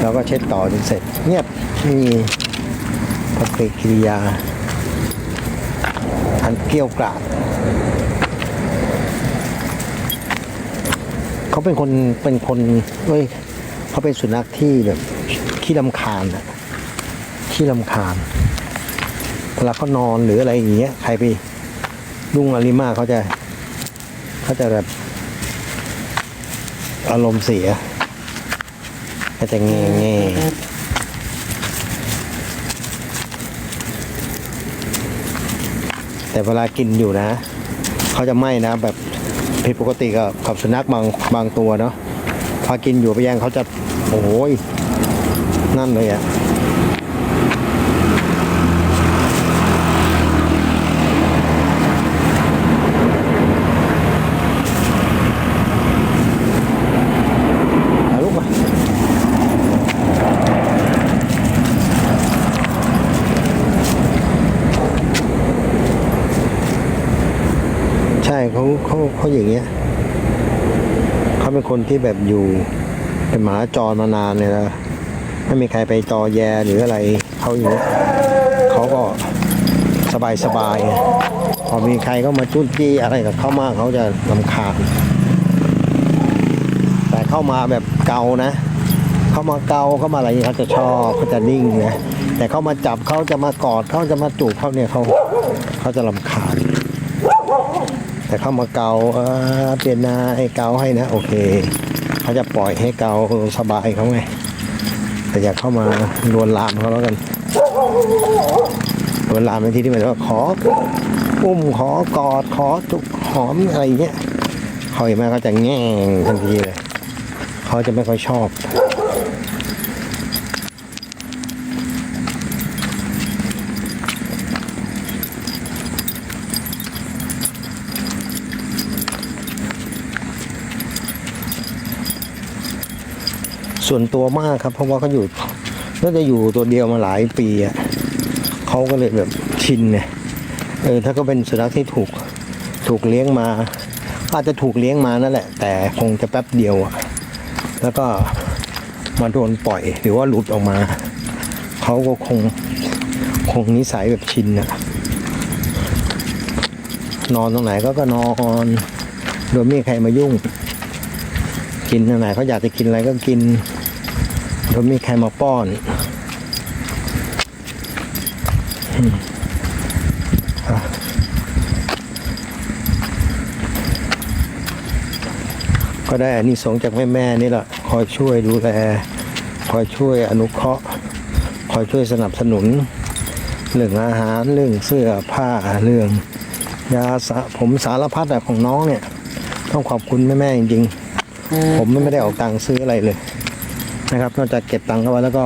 แล้วก็เช็ดต่อจนเสร็จ เงียบไม่มีปฏิกิริยาอันเกี้ยวกราดเขาเป็นคนเป็นคนเว้ยเขาเป็นสุนัขที่แบบขี้ลำคาญอะขี้ลำคาญเวลาเขานอนหรืออะไรอย่างเงี้ยใครไปลุงอาริมาเขาจะเขาจะแบบอารมณ์เสีย ก็จะเง่แง่แต่เวลากินอยู่นะ เขาจะไหม้นะ แบบผิดปกติกับกับสุนัขบางบางตัวเนาะพอกินอยู่ไปยังเขาจะ โอ้ยนั่นเลยอะ่ะ ถ่ายรูปมาใช่เขา เขาเขาอย่างเงี้ยเขาเป็นคนที่แบบอยู่เป็นหมาจรมานานเลยนะไม่มีใครไปจอแยหรืออะไรเขาอยู่เขาก็สบายสบายๆพอมีใครก็มาจุ้นจี้อะไรกับเขามากเขาจะลำคาญแต่เข้ามาแบบเกานะ เข้ามาเกาเข้ามาอะไรเขาจะชอบเขาจะนิ่งนะแต่เข้ามาจับเขาจะมากอดเขาจะมาจูบเขาเนี่ยเขาเขาจะลำคาญ แต่เข้ามาเกาเปลี่ยนนาให้เกาให้นะ โอเค เขาจะปล่อยให้เกาสบายเขาไง แต่อย่าเข้ามาลวนลามเขาแล้วกันลวนลามในที่ที่หมายถึงว่าขออุ้มขอกอดขอจุบหอมอะไรเงี้ยเขาเห็นไหมเขาจะแง่งทันทีเลย เขาจะไม่ค่อยชอบ ส่วนตัวมากครับ เพราะว่าเขาอยู่น่าจะอยู่ตัวเดียวมาหลายปีอะเขาก็เลยแบบชินเนี่ยเออถ้าก็เป็นสุนัขที่ถูกถูกเลี้ยงมา อาจจะถูกเลี้ยงมานั่นแหละ แต่คงจะแป๊บเดียวอะแล้วก็มาโดนปล่อยหรือว่าหลุดออกมาเขาก็คงคงนิสัยแบบชินอะนอนตรงไหนก็ก็นอนโดยไม่มีใครมายุ่ง กินตรงไหนเขาอยากจะกินอะไรก็กิน โดยไม่มีใครมาป้อนอก็ได้อานิสงจากแม่แม่นี่แหละคอยช่วยดูแล คอยช่วยอนุเคราะห์ คอยช่วยสนับสนุน เรื่องอาหารเรื่องเสื้อผ้าเรื่องยาสะผมสารพัดของน้องเนี่ย ต้องขอบคุณแม่ๆจริง ๆ ผมไม่ได้ออกตังค์ซื้ออะไรเลย นะครับนอกจากเก็บตังค์เอาไว้แล้วก็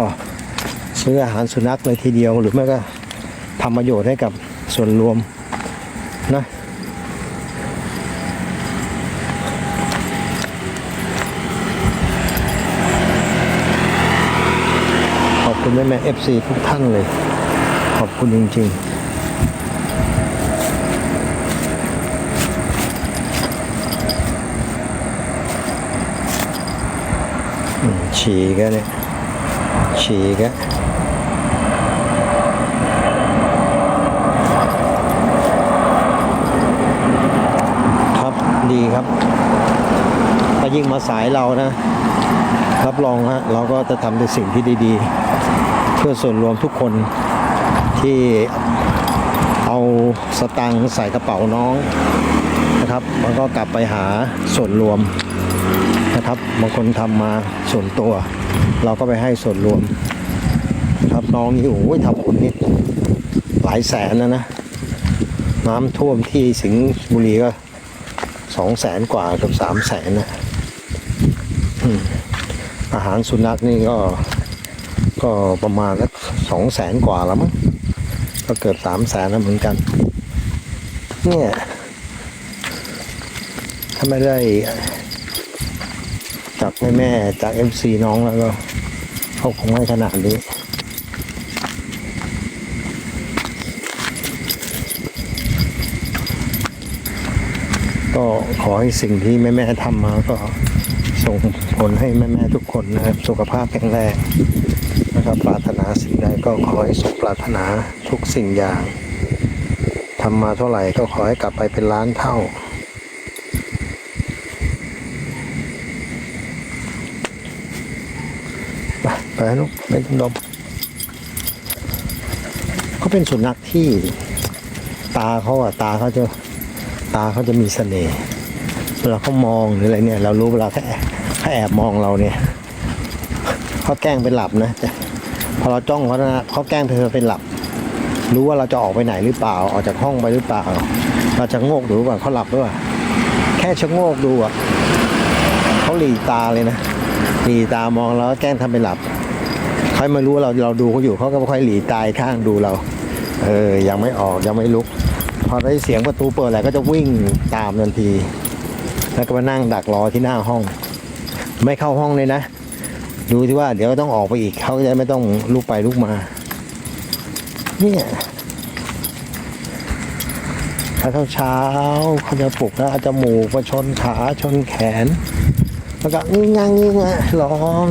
ซื้ออาหารสุนัขเลยทีเดียว หรือไม่ก็ทำประโยชน์ให้กับส่วนรวมนะขอบคุณแม่แม่เอฟซีทุกท่านเลย ขอบคุณจริง ๆ ฉี่กันเนี่ยฉี่กันครับดีครับถ้ายิ่งมาสายเรานะ รับรองฮะเราก็จะทำในสิ่งที่ดีๆ เพื่อส่วนรวมทุกคนที่เอาสตังค์ใส่กระเป๋าน้องนะครับแล้วก็กลับไปหาส่วนรวม นะครับบางคนทำมาส่วนตัว เราก็ไปให้ส่วนรวม ครับน้องนี่โอ้ยทำคุณนี่หลายแสนนะนะ น้ำท่วมที่สิงห์บุรีก็สองแสนกว่ากือบสามแสนนะอืมอาหารสุนัขนี่ก็ก็ประมาณสักสองแสนกว่าแล้วมั้งก็เกือบสามแสนแล้วเหมือนกัน เนี่ย ถ้าไม่ได้ จากแม่แม่ๆจากเอ็มซีน้องแล้วก็เขาคงไม่ขนาดนี้ก็ขอให้สิ่งที่แม่แม่ทำมาก็ส่งผลให้แม่ๆทุกคนนะครับ สุขภาพแข็งแรงนะครับปรารถนาสิ่งใดก็ขอให้สมปรารถนาทุกสิ่งอย่างทำมาเท่าไหร่ก็ขอให้กลับไปเป็นล้านเท่า ไปลูกเป็นดมเขาเป็นสุนัขที่ ตาเขาอะตาเขาจะตาเขาจะมีเสน่ห์เวลาเขามองหรืออะไรเนี่ย เรารู้เวลาเขาแอบเขาแอบมองเราเนี่ยเขาแกล้งเป็นหลับนะพอเราจ้องเขานะเขาแกล้งเธอเป็นหลับ รู้ว่าเราจะออกไปไหนหรือเปล่า ออกจากห้องไปหรือเปล่า เราจะโงกดูว่าเขาหลับหรือเปล่าแค่ชะโงกดูอะเขาหลีตาเลยนะหลีตามองแล้วแกล้งทำเป็นหลับ เขาไม่รู้เราเราดูเขาอยู่เขาก็ค่อยหลีตายข้างดูเรา เออ ยังไม่ออกยังไม่ลุก พอได้เสียงประตูเปิดอะไรก็จะวิ่งตามทันที แล้วก็มานั่งดักรอที่หน้าห้อง ไม่เข้าห้องเลยนะ ดูที่ว่าเดี๋ยวต้องออกไปอีกเขาจะไม่ต้องลุกไปลุกมา เนี่ยถ้าเช้าๆเขาจะปลุกแล้วอาจจะโมูกมาชนขาชนแขน แล้วก็งิ้งงังงิ้งงะร้อง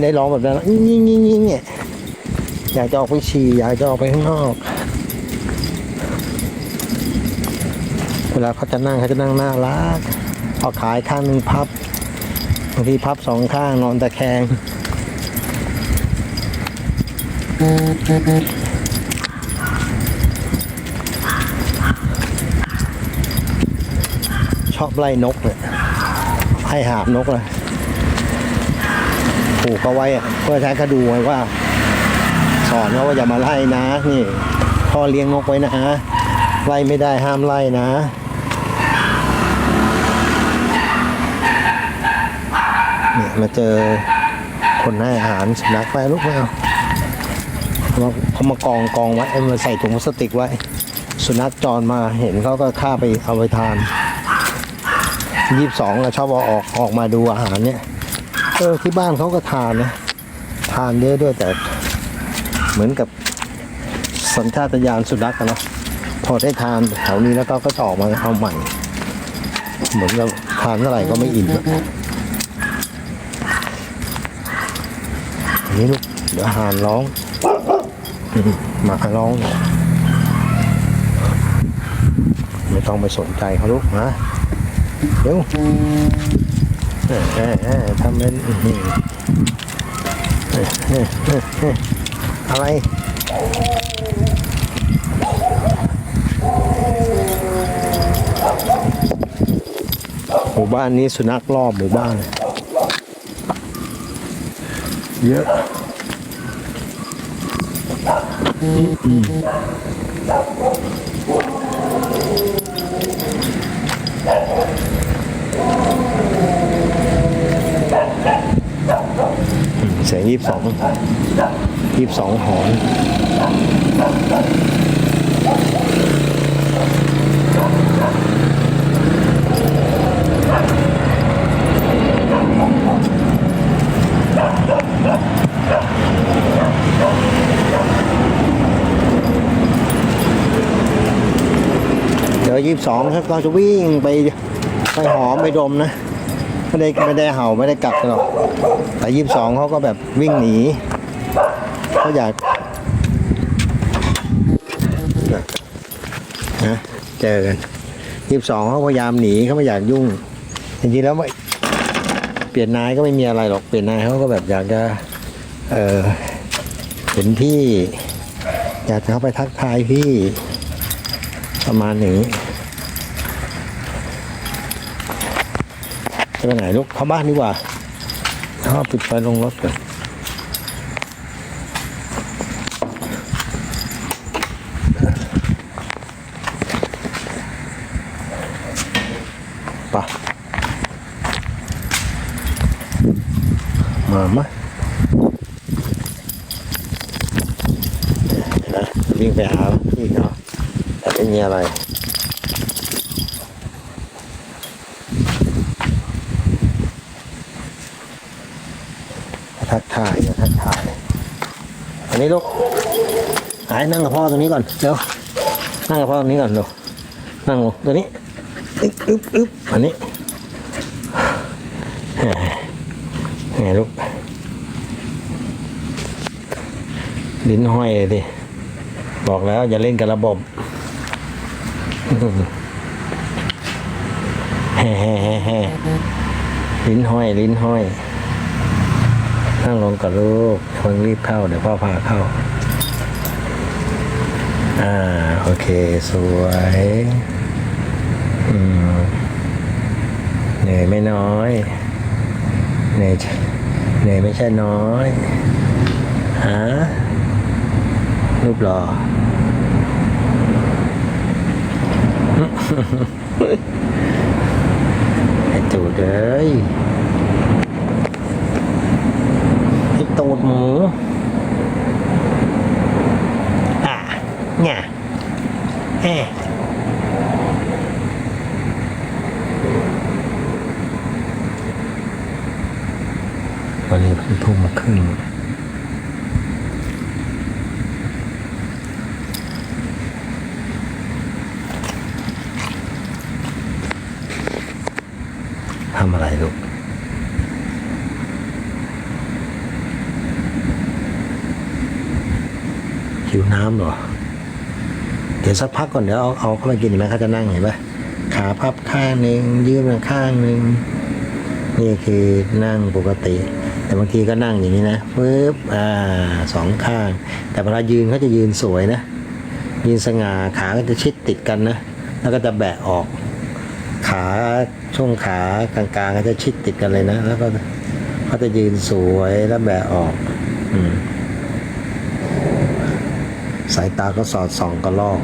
ไม่ได้ร้องแบบนั้นงิ้งงิ้งงิ้งงิ้งเนี่ยอยากจะออกไปฉี่อยากจะออกไปข้างนอก เวลาเขาจะนั่งเขาจะนั่งหน้ารักเอาขายข้างหนึ่งพับบางทีพับสองข้างนอนตะแคงชอบไล่นกเลยให้หาบนกเลย ผูกเขาไว้เพื่อใช้เขาดูไว้ว่า สอนเขาว่าอย่ามาไล่นะนี่พ่อเลี้ยงนกไว้นะไล่ไม่ได้ห้ามไล่นะเนี่ยมาเจอคนให้อาหารสุนัขไปลูกแมวเขามาเขามากองกองไว้เอามาใส่ถุงพลาสติกไว้ สุนัขจรมาเห็นเขาก็ฆ่าไปเอาไปทานยี่สิบสองชอบเอาออกออกมาดูอาหารเนี่ย เออที่บ้านเขาก็ทานนะทานเยอะด้วยแต่เหมือนกับสัญชาตญาณสุนัขอะเนาะพอได้ทานแถวนี้แล้วก็ก็จะอมาเอาใหม่ เหมือนกับทานเท่าไหร่ก็ไม่อิ่มอะอันนี้ลูกเดี๋ยวอาหารร้องหมาร้อง ไม่ต้องไปสนใจเขาลูกนะเดี๋ยว ทำเป็นอื้อหือเออเออเออเอออะไรหมู่บ้านนี้สุนัขรอบหมู่บ้าน เยอะอืมอืม เสียงยี่สิบสองยี่สิบสองหอนเดี๋ยวยี่สิบสองครับเราจะวิ่งไปไปหอมไปดมนะ ไม่ได้ไม่ได้เห่าไม่ได้กัดหรอก แต่ยี่สิบสองเขาก็แบบวิ่งหนีเขาอยากนะเจอกันยี่สิบสองเขาพยายามหนีเขาไม่อยากยุ่งจริงๆแล้วเปลี่ยนนายก็ไม่มีอะไรหรอกเปลี่ยนนายเขาก็แบบอยากจะเออเห็นพี่ อยากจะเข้าไปทักทายพี่ประมาณนี้ จะไปไหนลูกเข้าบ้านดีกว่าเข้าปิดไฟลงรถก่อนไปะมามาเห็นไหมวิ่งไปหาพี่เขาแต่ไม่มีอะไร ทักทายนะทักทายอันนี้ลูกหายนั่งกับพ่อตรงนี้ก่อนเร็วนั่งกับพ่อตรงนี้ก่อนเร็วนั่งลงตัวนี้อึ๊บอึ๊บอึ๊บอันนี้อ่าไงลูกลิ้นห้อยเลยดิบอกแล้วอย่าเล่นกับระบบแฮ่แฮ่แฮ่แฮ่ลิ้นห้อย ลิ้นห้อย นั่งลงกับลูกเพิ่งรีบเข้าเดี๋ยวพ่อพาเข้า อ่า โอเค สวย อืมเหนื่อยไม่น้อยเหนื่อยเหนื่อยไม่ใช่น้อยฮะรูปหล่อไอ้ตูดเอ้ยไอ้ ตูดหมู อะเนี่ยแอะวันนี้เพิ่งทุ่มมาครึ่งทำอะไรลูก หิวน้ำเหรอ เดี๋ยวสักพักก่อนเดี๋ยวเอาเอาเข้ามากินเห็นไหมเขาจะนั่งเห็นปะขาพับข้างหนึ่งยืดมาข้างหนึ่งนี่คือนั่งปกติ แต่บางทีก็นั่งอย่างนี้นะปึ๊บอ่าสองข้าง แต่เวลายืนเขาจะยืนสวยนะ ยืนสง่าขาก็จะชิดติดกันนะ แล้วก็จะแบะออก ขาช่วงขากลางๆก็จะชิดติดกันเลยนะ แล้วก็เขาจะยืนสวยแล้วแบะออก อืม สายตาก็สอดส่องกระลอก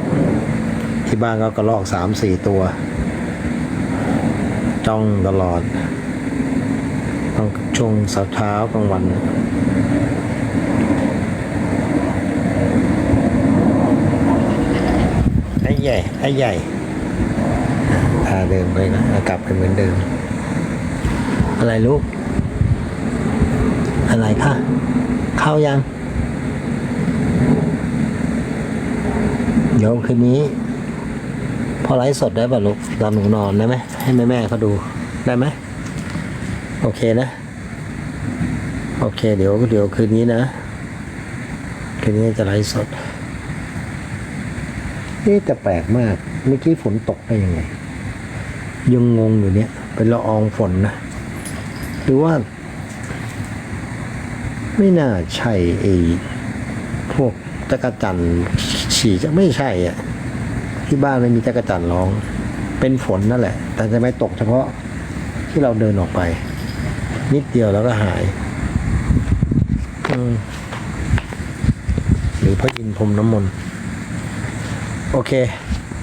ที่บ้านก็กระลอกสามสี่ตัว จ้องตลอดต้องช่วงเช้าเช้ากลางวัน ไอ้ใหญ่ ไอ้ใหญ่พาเดินไปนะกลับไปเหมือนเดิม อะไรลูก อะไรคะเข้ายัง เดี๋ยวคืนนี้ พอไลฟ์สดได้ป่ะลูกตอนหนูนอนได้ไหมให้แม่แม่ๆเขาดูได้ไหมโอเคนะ โอเค เดี๋ยวเดี๋ยวคืนนี้นะ คืนนี้จะไลฟ์สดนี่แต่แปลกมากเมื่อกี้ฝนตกได้ยังไง ยังงงอยู่เนี่ยเป็นละอองฝนนะหรือว่า ไม่น่าใช่ไอ้พวกจักรจันทร์ ฉี่จะไม่ใช่อะที่บ้านไม่มีจักรจันร้อง เป็นฝนนั่นแหละ แต่จะไม่ตกเฉพาะที่เราเดินออกไป นิดเดียวแล้วก็หายหรือพระอินทร์พรมน้ำมนต์โอเค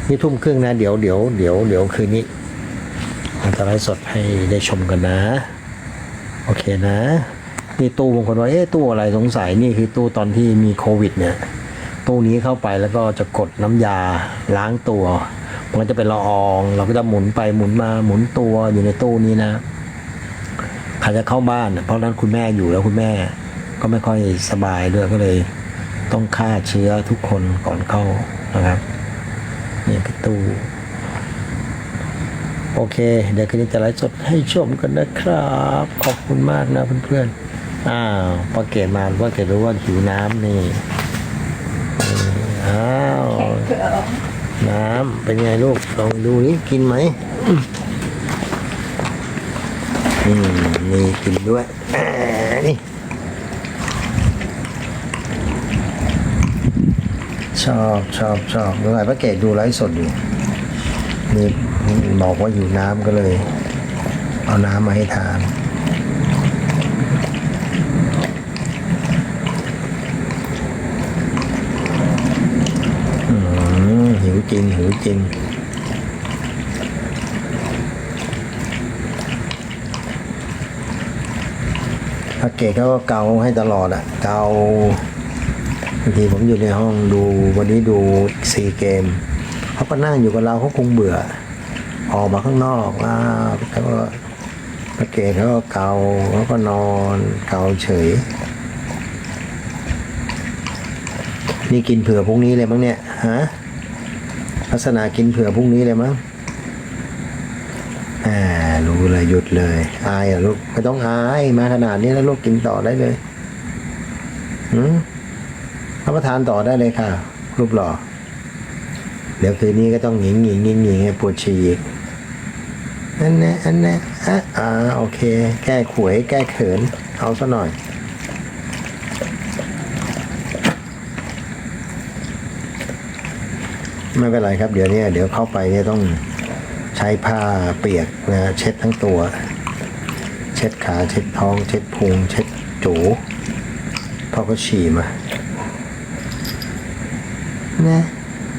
นี่ทุ่มครึ่งนะ เดี๋ยวเดี๋ยวเดี๋ยวเดี๋ยวคืนนี้เราจะไลฟ์สดให้ได้ชมกันนะ โอเคนะ นี่ตู้บางคนว่าเอ๊ะตู้อะไรสงสัยนี่คือตู้ตอนที่มีโควิด เนี่ย ตู้นี้เข้าไปแล้วก็จะกดน้ำยาล้างตัว มันจะเป็นละออง เราก็จะหมุนไปหมุนมาหมุนตัวอยู่ในตู้นี้นะใครจะเข้าบ้าน เพราะนั้นคุณแม่อยู่แล้วคุณแม่ ก็ไม่ค่อยสบายด้วยก็เลย ต้องฆ่าเชื้อทุกคนก่อนเข้านะครับนี่คือตู้โอเค เดี๋ยวคืนนี้จะไลฟ์สดให้ชมกันนะครับ ขอบคุณมากนะเพื่อนๆอ้าวพอเกดมาก็เกดรู้ว่าหิวน้ำนี่ น้ำเป็นไงลูก ลองดูนี่กินไหมอืมนี่กินด้วยนี่ชอบชอบชอบเมื่อไหร่พระเกดดูไลฟ์สดอยู่นี่บอกว่าอยู่น้ำก็เลย เอาน้ำมาให้ทาน อืมหิ วจริงหิวจริงพระเกศเขาก็เกาให้ตลอดอะ เกาบางทีผมอยู่ในห้องดูวันนี้ดูซีเกมเขาก็นั่งอยู่กับเราเขาคงเบื่อ ออกมาข้างนอกอ่าเขาก็พระเกศเขาก็เกาเขาก็นอนเกาเฉย นี่กินเผื่อพรุ่งนี้เลยมั้งเนี่ยฮะ ลักษณะกินเผื่อพรุ่งนี้เลยมั้งอ่ารู้เลยหยุดเลย อายอะลูกไม่ต้องอายมาขนาดนี้แล้วลูกกินต่อได้เลยหืมรับประทานต่อได้เลยค่ะ รูปหล่อเดี๋ยวคืนนี้ก็ต้องหงิงหงิงหงิงหงิงให้ปวดฉี่อีกอันนี้อันนี้อะอ่าโอเค แก้ขวยแก้เขิน เอาซะหน่อย ไม่เป็นไรครับเดี๋ยวนี้เดี๋ยวเข้าไปเนี่ยต้องใช้ผ้าเปียกนะเช็ดทั้งตัว เช็ดขาเช็ดท้อง เช็ดพุง เช็ดจูพ่อก็ฉี่มานะ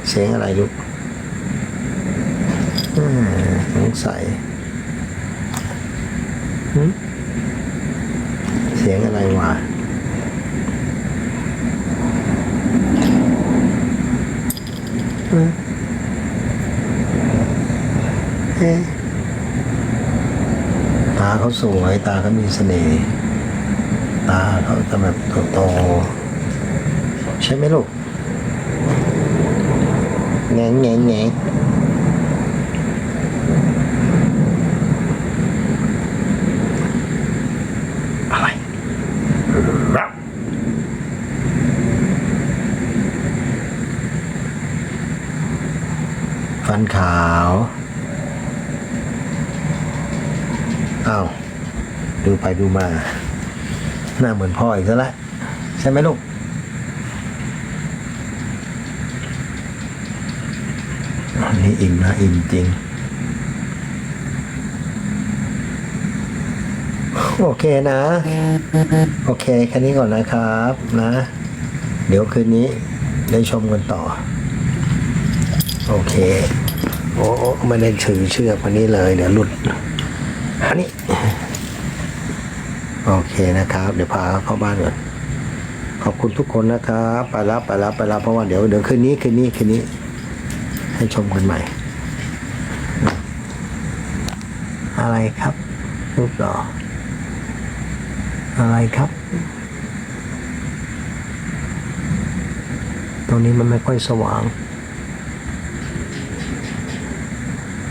เสียงอะไรลูกสงสัยเสียงอะไรวะอืมเอ๊ะ ตาเขาสวยตาเขามีเสน่ห์ตาเขาจะแบบโตๆใช่ไหมลูกแงงแงงแงงอะไรรับ ฟันขาวอ้าวดูไปดูมา หน้าเหมือนพ่ออีกแล้วละใช่ไหมลูกอันนี้อิ่มนะอิ่มจริง โอเคนะ โอเคแค่นี้ก่อนนะครับนะ เดี๋ยวคืนนี้ได้ชมกันต่อ โอเค โอ้ไม่ได้ถือเชือกวันนี้เลยเดี๋ยวหลุดอันนี้โอเคนะครับ เดี๋ยวพาเข้าบ้านก่อนขอบคุณทุกคนนะครับไปแล้วไปแล้วไปแล้วเพราะว่าเดี๋ยวเดี๋ยวคืนนี้คืนนี้คืนนี้ ให้ชมกันใหม่ อะไรครับรูปหล่ออะไรครับ ตรงนี้มันไม่ค่อยสว่าง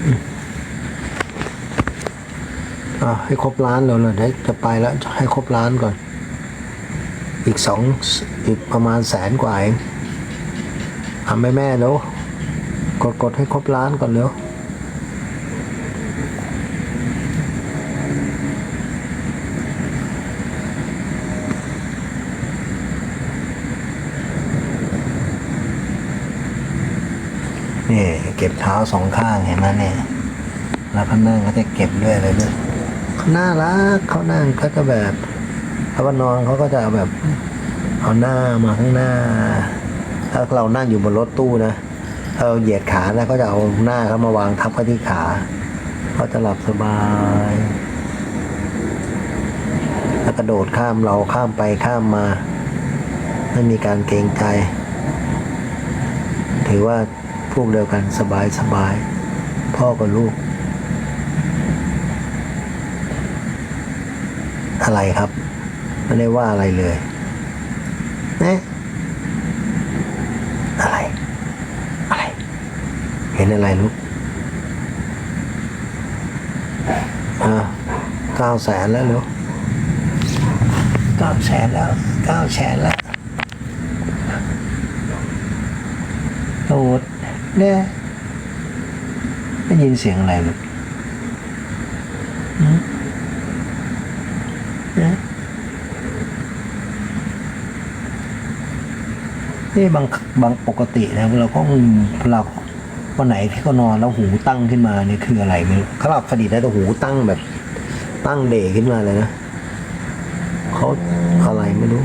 อืม อะให้ครบล้านแล้วเลยได้จะไปแล้วให้ครบล้านก่อน อีกสองอีกประมาณแสนกว่าเองทำให้แม่แล้วกดกดให้ครบล้านก่อนเร็วนี่เก็บเท้าสองข้างเห็นไหมเนี่ย แล้วเขานั่งเขาจะเก็บด้วยเลยเนี่ย น่ารักเขานั่งเขาจะแบบถ้าว่านอนเขาก็จะเอาแบบเอาหน้ามาข้างหน้า ถ้าเรานั่งอยู่บนรถตู้นะเราเหยียดขานะก็จะเอาหน้าเขามาวางทับเขาที่ขาเขาจะหลับสบาย แล้วกระโดดข้ามเราข้ามไปข้ามมา ไม่มีการเกรงใจ ถือว่าพวกเดียวกันสบายสบาย พ่อกับลูก อะไรครับ ไม่ได้ว่าอะไรเลยนะอะไร อะไร เห็นอะไรลูกอ่าเก้าแสนแล้วลูกเก้าแสนแล้วเก้าแสนแล้วโอดเนี่ยได้ยินเสียงอะไรลูกหืม นะนี่บางบางปกตินะเราก็เราวันไหนที่เขานอนแล้วหูตั้งขึ้นมาเนี่ยคืออะไรไม่รู้เขาหลับสนิทแล้วแต่หูตั้งแบบ ตั้งเดขึ้นมาเลยนะเขาอะไรไม่รู้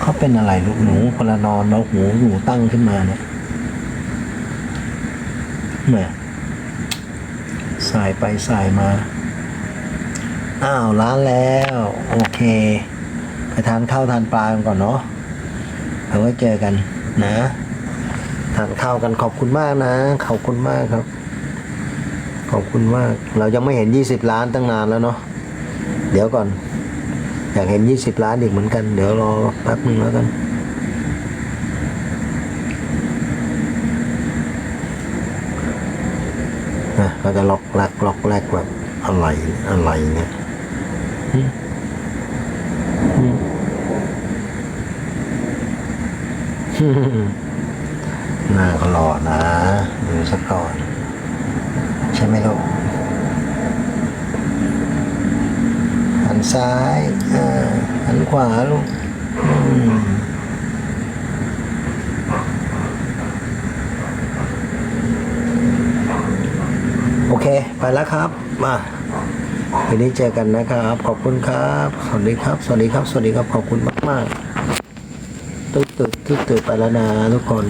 เขาเป็นอะไรลูกหนูคนละนอนแล้วหูหูตั้งขึ้นมาเนี่ยแหม่สายไปสายมา อ้าวร้านแล้ว โอเค ไปทานข้าวทานปลากันก่อนเนาะเอาไว้เจอกันนะทานข้าวกันขอบคุณมากนะ ขอบคุณมากครับ ขอบคุณมาก เรายังไม่เห็นยี่สิบล้านตั้งนานแล้วเนาะเดี๋ยวก่อน อยากเห็นยี่สิบล้านอีกเหมือนกัน เดี๋ยวรอแป๊บนึงแล้วกันนะก็จะล็อกแรกล็อกแรกแบบอะไรอะไรเนี่ย หึหึหน้าก็หล่อนะดูสักก่อน ใช่ไหมลูกหันซ้ายหันขวาลูกโอเค ไปแล้วครับ มา วันนี้เจอกันนะครับ ขอบคุณครับ สวัสดีครับ สวัสดีครับ สวัสดีครับ ขอบคุณมากมากๆตึ๊ดตึ๊ดตึ๊ดตึ๊ดไปแล้วนะทุกคน